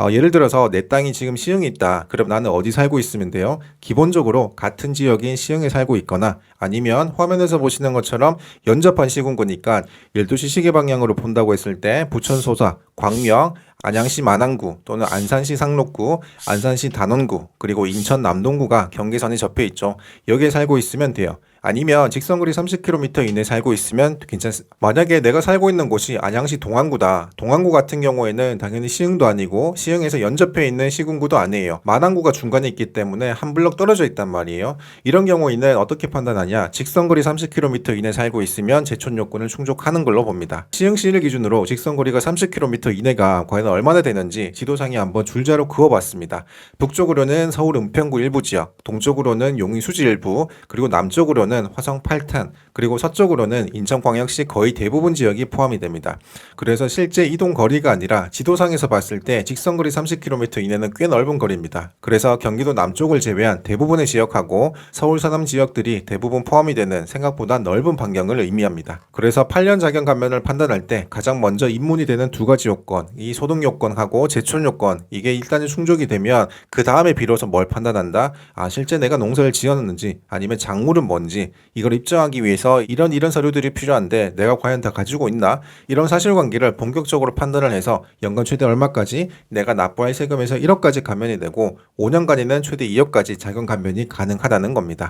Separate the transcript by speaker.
Speaker 1: 어, 예를 들어서 내 땅이 지금 시흥에 있다. 그럼 나는 어디 살고 있으면 돼요? 기본적으로 같은 지역인 시흥에 살고 있거나 아니면 화면에서 보시는 것처럼 연접한 시군구니까 12시 시계 방향으로 본다고 했을 때 부천 소사, 광명, 안양시 만안구 또는 안산시 상록구, 안산시 단원구, 그리고 인천 남동구가 경계선에 접해 있죠. 여기에 살고 있으면 돼요. 아니면 직선거리 30km 이내 살고 있으면 괜찮습니다. 만약에 내가 살고 있는 곳이 안양시 동안구다. 동안구 같은 경우에는 당연히 시흥도 아니고 시흥에서 연접해 있는 시군구도 아니에요. 만안구가 중간에 있기 때문에 한 블럭 떨어져 있단 말이에요. 이런 경우에는 어떻게 판단하냐? 직선거리 30km 이내 살고 있으면 제촌 요건을 충족하는 걸로 봅니다. 시흥시를 기준으로 직선거리가 30km 이내가 과연 얼마나 되는지 지도상에 한번 줄자로 그어봤습니다. 북쪽으로는 서울 은평구 일부 지역, 동쪽으로는 용인 수지 일부, 그리고 남쪽으로는 화성 8탄, 그리고 서쪽으로는 인천광역시 거의 대부분 지역이 포함이 됩니다. 그래서 실제 이동 거리가 아니라 지도상에서 봤을 때 직선거리 30km 이내는 꽤 넓은 거리입니다. 그래서 경기도 남쪽을 제외한 대부분의 지역하고 서울 서남 지역들이 대부분 포함이 되는 생각보다 넓은 반경을 의미합니다. 그래서 8년 자격 감면을 판단할 때 가장 먼저 입문이 되는 두 가지 요건, 이 소득 요건하고 제촌 요건, 이게 일단은 충족이 되면 그 다음에 비로소 뭘 판단한다? 아, 실제 내가 농사를 지었는지 아니면 작물은 뭔지 이걸 입증하기 위해서 이런 이런 서류들이 필요한데 내가 과연 다 가지고 있나? 이런 사실관계를 본격적으로 판단을 해서 연간 최대 얼마까지 내가 납부할 세금에서 1억까지 감면이 되고 5년간에는 최대 2억까지 자격 감면이 가능하다는 겁니다.